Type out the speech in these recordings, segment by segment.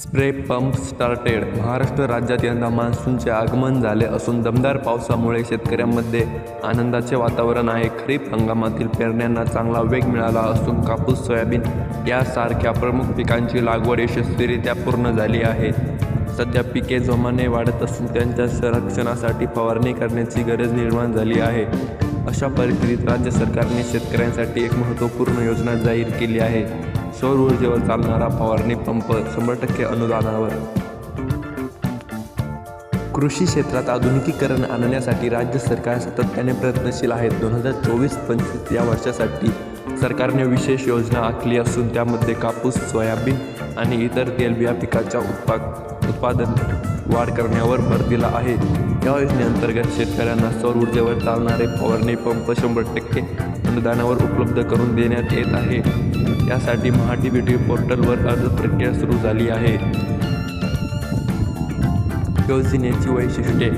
Spray pump started. Maharashtra राज्यात यंदा मान्सूनचे आगमन झाले असून दमदार पावसामुळे शेतकऱ्यांमध्ये आनंदाचे वातावरण आहे. खरीप हंगामातील पेरण्यांना चांगला वेग मिळाला असून कापूस सोयाबीन यासारख्या प्रमुख पिकांची लागवड यशस्वीरित्या पूर्ण झाली आहे. सध्या पिके जोमाने वाढत असून त्यांच्या संरक्षणासाठी फवारणी करण्याची गरज निर्माण झाली आहे. अशा परिस्थितीत राज्य सरकारने शेतकऱ्यांसाठी एक महत्त्वपूर्ण योजना जाहीर केली आहे. सौर ऊर्जेवर चालणारा फवारणी पंप शंभर टक्के अनुदानावर. कृषी क्षेत्रात आधुनिकीकरण आणण्यासाठी राज्य सरकार सातत्याने प्रयत्नशील आहेत दोन हजार चोवीस पंचवीस या वर्षासाठी सरकारने विशेष योजना आखली असून त्यामध्ये कापूस सोयाबीन आणि इतर तेलबिया पिकाच्या उत्पाद उत्पादन वाढ करण्यावर भर दिला आहे. या योजनेअंतर्गत शेतकऱ्यांना सौर ऊर्जेवर चालणारे फवारणी पंप शंभर टक्के अनुदानावर उपलब्ध करून देण्यात येत आहे. यासाठी महाडीबीटी पोर्टलवर अर्ज प्रक्रिया सुरू झाली आहे. योजनेची वैशिष्ट्ये.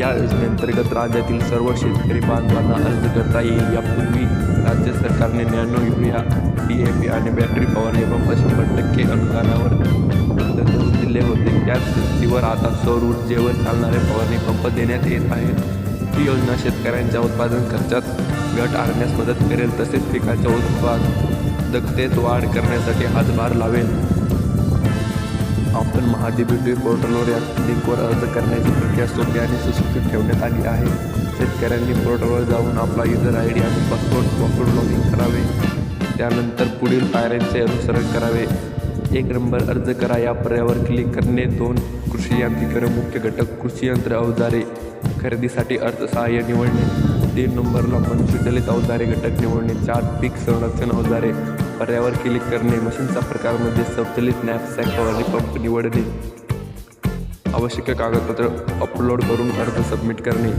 या योजनेअंतर्गत राज्यातील सर्व शेतकरी बांधवांना अर्ज करता येईल. यापूर्वी राज्य सरकारने nano urea D A P आणि बॅटरी फवारणी पंप शंभर टक्के अनुदानावर उपलब्ध करून दिले होते. त्याच धर्तीवर आता सौर ऊर्जेवर चालणारे फवारणी पंप देण्यात येत आहेत ही योजना शेतकऱ्यांच्या उत्पादन खर्चात घट आणण्यास मदत करेल तसेच पिकाच्या उत्पादकतेत वाढ करण्यासाठी हातभार लावेल. आपण महाडीबीटी पोर्टलवर या लिंकवर अर्ज करण्याची प्रक्रिया सोपी आणि सुशिक्षित ठेवण्यात आली आहे. शेतकऱ्यांनी पोर्टलवर जाऊन आपला युजर आय डी आणि पासपोर्ट वापरून लॉग इन करावे. त्यानंतर पुढील पायऱ्यांचे अनुसरण करावे. एक नंबर अर्ज करा. या पर्यायावर क्लिक करणे. दोन कृषी यांत्रिकरण मुख्य घटक कृषी यंत्र अवजारे खरेदीसाठी अर्थसहाय्य निवडणे. तीन नंबरला पंचविचलित अवजारे घटक निवडणे. चार पीक संरक्षण अवजारे पर्यायावर क्लिक करणे. मशीनचा प्रकारमध्ये म्हणजे संचलित नॅपसॅक फवारणी पंप निवडणे. आवश्यक कागदपत्र अपलोड करून अर्ज सबमिट करणे.